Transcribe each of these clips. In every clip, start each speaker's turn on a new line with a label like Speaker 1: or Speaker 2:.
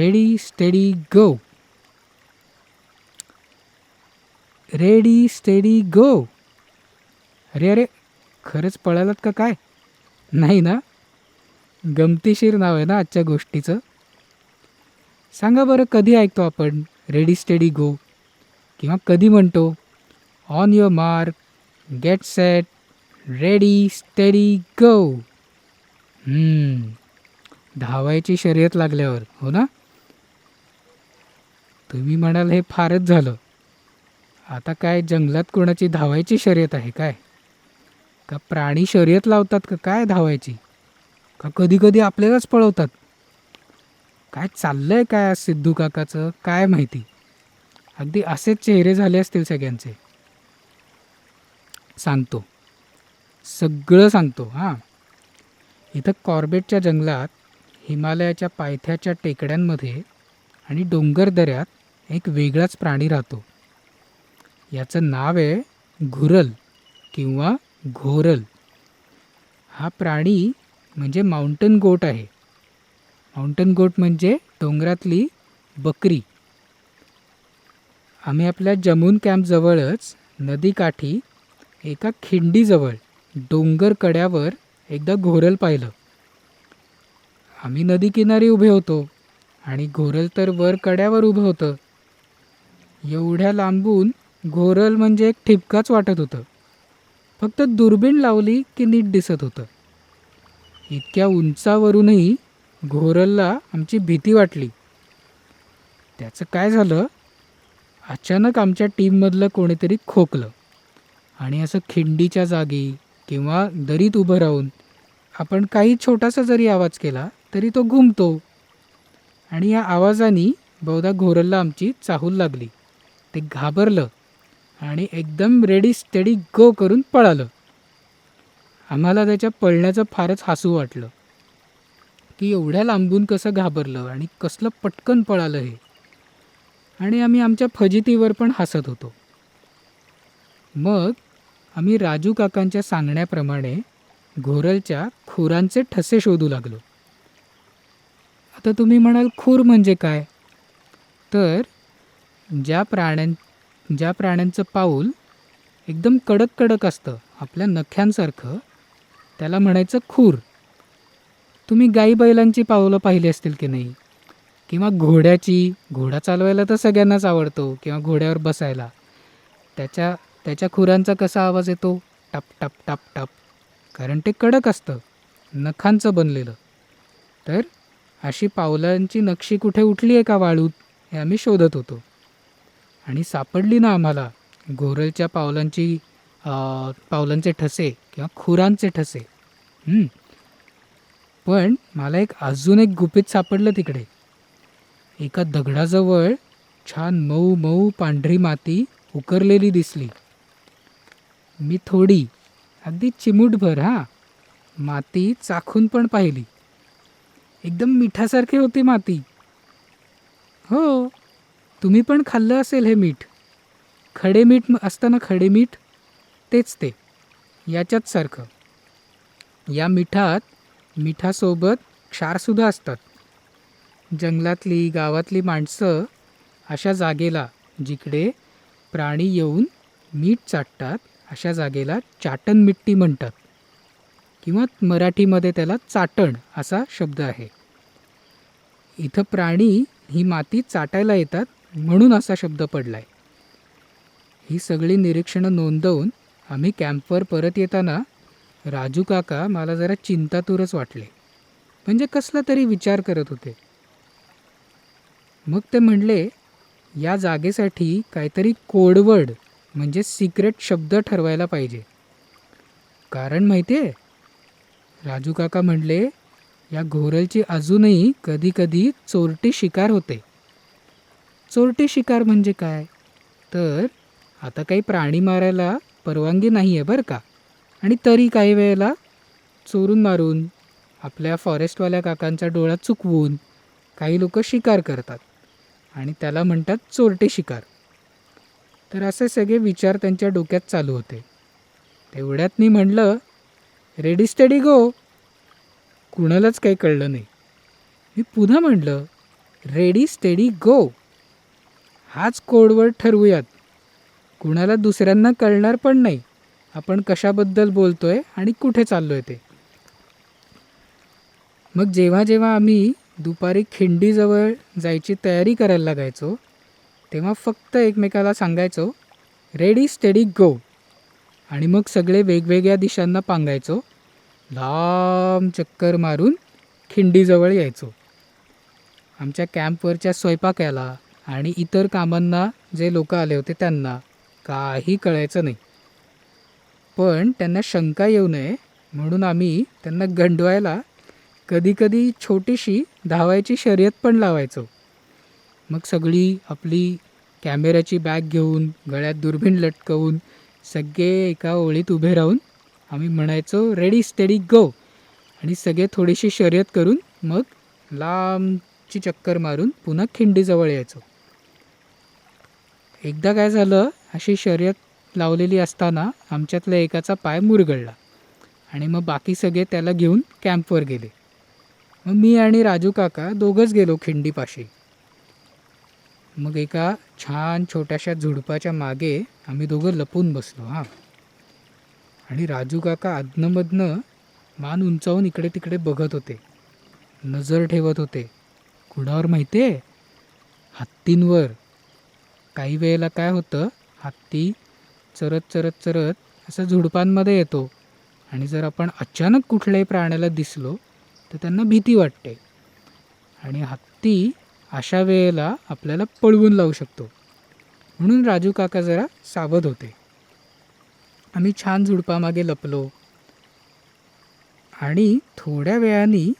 Speaker 1: Ready steady go ready steady go अरे अरे खरंच पळालात का काय? नाही ना? गमतीशीर नाव आहे ना आजच्या गोष्टीचं. सांगा बरं कधी ऐकतो आपण रेडी स्टेडी गो किंवा कधी म्हणतो on your mark get set ready steady go धावायची शर्यत लागल्यावर हो ना? तुम्ही म्हणाल हे फारच झालं. आता काय जंगलात कोणाची धावायची शर्यत आहे काय? का प्राणी शर्यत लावतात का काय धावायची? का कधी कधी आपल्यालाच पळवतात? काय चाललंय काय सिद्धू काकाचं? काय माहिती? अगदी असेच चेहरे झाले असतील सगळ्यांचे. सांगतो. सगळं सांगतो हां. इथं कॉर्बेटच्या जंगलात हिमालयाच्या पायथ्याच्या टेकड्यांमध्ये आणि डोंगर दऱ्यात एक वेगळाच प्राणी राहतो. याचं नाव आहे घुरल किंवा घोरल. हा प्राणी म्हणजे माउंटन गोट आहे. माउंटन गोट म्हणजे डोंगरातली बकरी. आम्ही आपल्या जमून कॅम्पजवळच नदीकाठी एका खिंडीजवळ डोंगर कड्यावर एकदा घोरल पाहिलं. आम्ही नदीकिनारी उभे होतो आणि घोरल तर वर कड्यावर उभं होतं. एवढ्या लांबून घोरल म्हणजे एक ठिपकाच वाटत होतं. फक्त दुर्बीण लावली की नीट दिसत होतं. इतक्या उंचावरूनही घोरलला आमची भीती वाटली. त्याचं काय झालं? अचानक आमच्या टीममधलं कोणीतरी खोकलं. आणि असं खिंडीच्या जागी किंवा दरीत उभं राहून आपण काही छोटासा जरी आवाज केला तरी तो घुमतो. आणि या आवाजाने बहुधा घोरलला आमची चाहूल लागली. ते घाबरलं आणि एकदम रेडी स्टेडी गो करून पळालं. आम्हाला त्याच्या पळण्याचं फारच हसू वाटलं. की एवढ्या लांबून कसं घाबरलं आणि कसलं पटकन पळालं हे. आणि आम्ही आमच्या फजितीवर पण हसत होतो. मग आम्ही राजू काकांच्या सांगण्याप्रमाणे घोरलच्या खुरांचे ठसे शोधू लागलो. आता तुम्ही म्हणाल खूर म्हणजे काय? तर ज्या प्राण्यां ज्या प्राण्यांचं पाऊल एकदम कडक कडक असतं आपल्या नख्यांसारखं त्याला म्हणायचं खूर. तुम्ही गाई बैलांची पावलं पाहिली असतील की नाही? किंवा घोड्याची घोडा चालवायला तर सगळ्यांनाच आवडतो किंवा घोड्यावर बसायला. त्याच्या त्याच्या खुरांचा कसा आवाज येतो? टप टप टप टप. कारण ते कडक असतं नखांचं बनलेलं. तर अशी पावलांची नक्षी कुठे उठली आहे का वाळूत हे आम्ही शोधत होतो. आणि सापडली ना आम्हाला. घोरलच्या पावलांची पावलांचे ठसे किंवा खुरांचे ठसे. पण मला एक अजून एक गुपित सापडलं तिकडे. एका दगडाजवळ छान मऊ मऊ पांढरी माती उकरलेली दिसली. मी थोडी अगदी चिमूटभर हां माती चाखून पण पाहिली. एकदम मिठासारखी होती माती. हो तुम्ही पण खाल्लं असेल हे मीठ. खडे मीठ म- खडे मीठ तेच ते. याच्यात सारखं. या मिठात मिठासोबत क्षारसुद्धा असतात. जंगलातली गावातली माणसं अशा जागेला जिकडे प्राणी येऊन मीठ चाटतात अशा जागेला चाटण मिट्टी म्हणतात. किंवा मराठीमध्ये त्याला चाटण असा शब्द आहे. इथं प्राणी ही माती चाटायला येतात म्हणून असा शब्द पडलाय. ही सगळी निरीक्षणं नोंदवून आम्ही कॅम्पवर परत येताना राजू काका मला जरा चिंतातूरच वाटले. म्हणजे कसला तरी विचार करत होते. मग ते म्हणले या जागेसाठी काहीतरी कोडवर्ड म्हणजे सिक्रेट शब्द ठरवायला पाहिजे. कारण माहिती आहे राजू काका म्हणले या घोरलची अजूनही कधीकधी चोरटी शिकार होते. चोरटी शिकार म्हणजे काय? तर आता काही प्राणी मारायला परवानगी नाही आहे बरं का. आणि तरी काही वेळेला चोरून मारून आपल्या फॉरेस्टवाल्या काकांचा डोळा चुकवून काही लोक शिकार करतात. आणि त्याला म्हणतात चोरटे शिकार. तर असे सगळे विचार त्यांच्या डोक्यात चालू होते. तेवढ्यात मी म्हणलं रेडी स्टडी गो. कुणालाच काही कळलं नाही. मी पुन्हा म्हणलं रेडी स्टेडी गो. हाच कोडवर्ड ठरवूयात. कुणाला दुसऱ्यांना कळणार पण नाही. आपण कशाबद्दल बोलतोय आणि कुठे चाललोय ते. मग जेव्हा जेव्हा आम्ही दुपारी खिंडीजवळ जायची तयारी करायला लागायचो तेव्हा फक्त एकमेकाला सांगायचो रेडी स्टेडी गो आणि मग सगळे वेगवेगळ्या दिशांना पांगायचो लांब चक्कर मारून खिंडीजवळ यायचो. आमच्या कॅम्पवरच्या स्वयंपाकाला आणि इतर कामांना जे लोक आले होते त्यांना काही कळायचं नाही. पण त्यांना शंका येऊ नये म्हणून आम्ही त्यांना गंडवायला कधीकधी छोटीशी धावायची शर्यत पण लावायचो. मग सगळी आपली कॅमेऱ्याची बॅग घेऊन गळ्यात दुर्बीण लटकवून सगळे एका ओळीत उभे राहून आम्ही म्हणायचो रेडी स्टेडी गो आणि सगळे थोडीशी शर्यत करून मग लांबची चक्कर मारून पुन्हा खिंडीजवळ यायचो. एकदा काय झालं अशी शर्यत लावलेली असताना आमच्यातल्या एकाचा पाय मुरगळला आणि मग बाकी सगळे त्याला घेऊन कॅम्पवर गेले. मग मी आणि राजू काका दोघंच गेलो खिंडीपाशी. मग एका छान छोट्याशा झुडपाच्या मागे आम्ही दोघं लपून बसलो हां. आणि राजू काका अधनंमधनं मान उंचावून इकडे तिकडे बघत होते. नजर ठेवत होते. कुणावर माहिती आहे हत्तींवर. काही वेळेला काय होतं हत्ती चरत चरत चरत असं झुडपांमध्ये येतो. आणि जर आपण अचानक कुठल्याही प्राण्याला दिसलो तर त्यांना भीती वाटते. आणि हत्ती अशा वेळेला आपल्याला पळवून लावू शकतो. म्हणून राजू काका जरा सावध होते. आम्ही छान झुडपामागे लपलो. आणि थोड्या वेळाने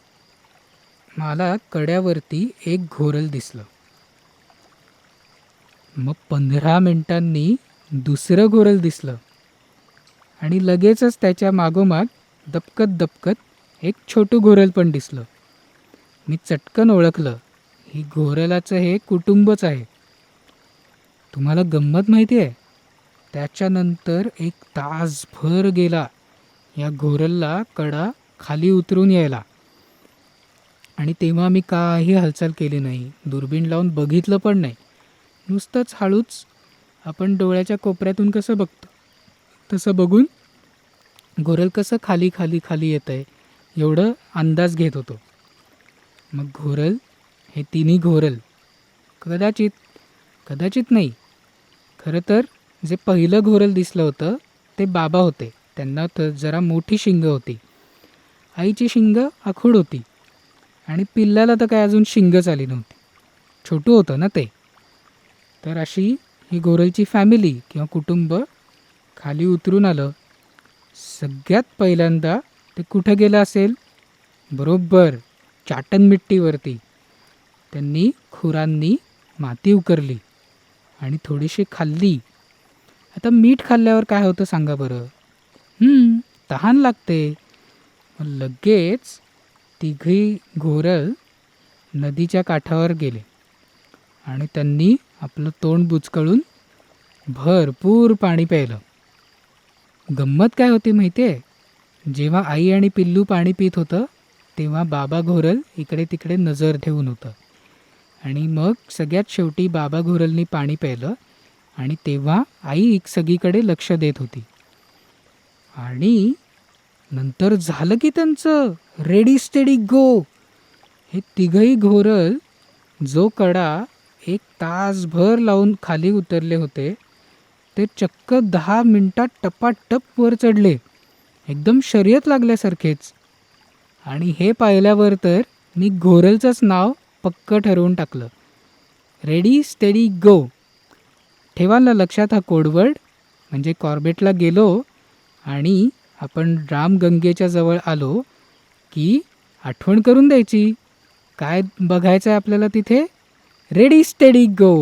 Speaker 1: मला कड्यावरती एक घोरल दिसलं. मग पंधरा मिनिटांनी दुसरं घोरल दिसलं. आणि लगेचच त्याच्या मागोमाग दपकत दपकत एक छोटं घोरल पण दिसलं. मी चटकन ओळखलं. ही घोरलाचं हे कुटुंबच आहे. तुम्हाला गंमत माहिती आहे? त्याच्यानंतर एक तासभर गेला. या घोरलला कडा खाली उतरून यायला. आणि तेव्हा मी काही हालचाल केली नाही. दुर्बीण लावून बघितलं पण नाही. नुसतंच हळूच आपण डोळ्याच्या कोपऱ्यातून कसं बघतो तसं बघून घोरल कसं खाली खाली खाली येतं आहे एवढं अंदाज घेत होतो. मग घोरल हे तिन्ही घोरल कदाचित कदाचित नाही खरं तर जे पहिलं घोरल दिसलं होतं ते बाबा होते त्यांना तर जरा मोठी शिंग होती. आईची शिंग आखूड होती आणि पिल्लाला तर काय अजून शिंगच आली नव्हती. छोटू होतं ना ते. तर अशी ही गोरलची फॅमिली किंवा कुटुंब खाली उतरून आलं. सगळ्यात पहिल्यांदा ते कुठं गेलं असेल? बरोबर चाटण मिट्टीवरती. त्यांनी खुरांनी माती उकरली आणि थोडीशी खाल्ली. आता मीठ खाल्ल्यावर काय होतं सांगा बरं? तहान लागते. मग लगेच तिघी घोरल नदीच्या काठावर गेले आणि त्यांनी आपलं तोंड बुचकळून भरपूर पाणी प्यायलं. गंमत काय होती माहिती आहे जेव्हा आई आणि पिल्लू पाणी पित होतं तेव्हा बाबा घोरल इकडे तिकडे नजर ठेवून होतं. आणि मग सगळ्यात शेवटी बाबा घोरलनी पाणी प्यायलं आणि तेव्हा आई एक सगळीकडे लक्ष देत होती. आणि नंतर झालं की त्यांचं? रेडी स्टेडी गो हे तिघही घोरल जो कडा एक तासभर लावून खाली उतरले होते. ते चक्क दहा मिनटात टपाटप वर चढले. एकदम शर्यत लागल्यासारखेच. आणि हे पाहिल्यावर तर मी घोरलचंच नाव पक्क ठरवून टाकलं. रेडी स्टेडी गो ठेवा ना लक्षात हा कोडवर्ड. म्हणजे कॉर्बेटला गेलो आणि आपण रामगंगेच्या जवळ आलो की आठवण करून द्यायची. काय बघायचं आहे आपल्याला तिथे? रेडी स्टेडी गो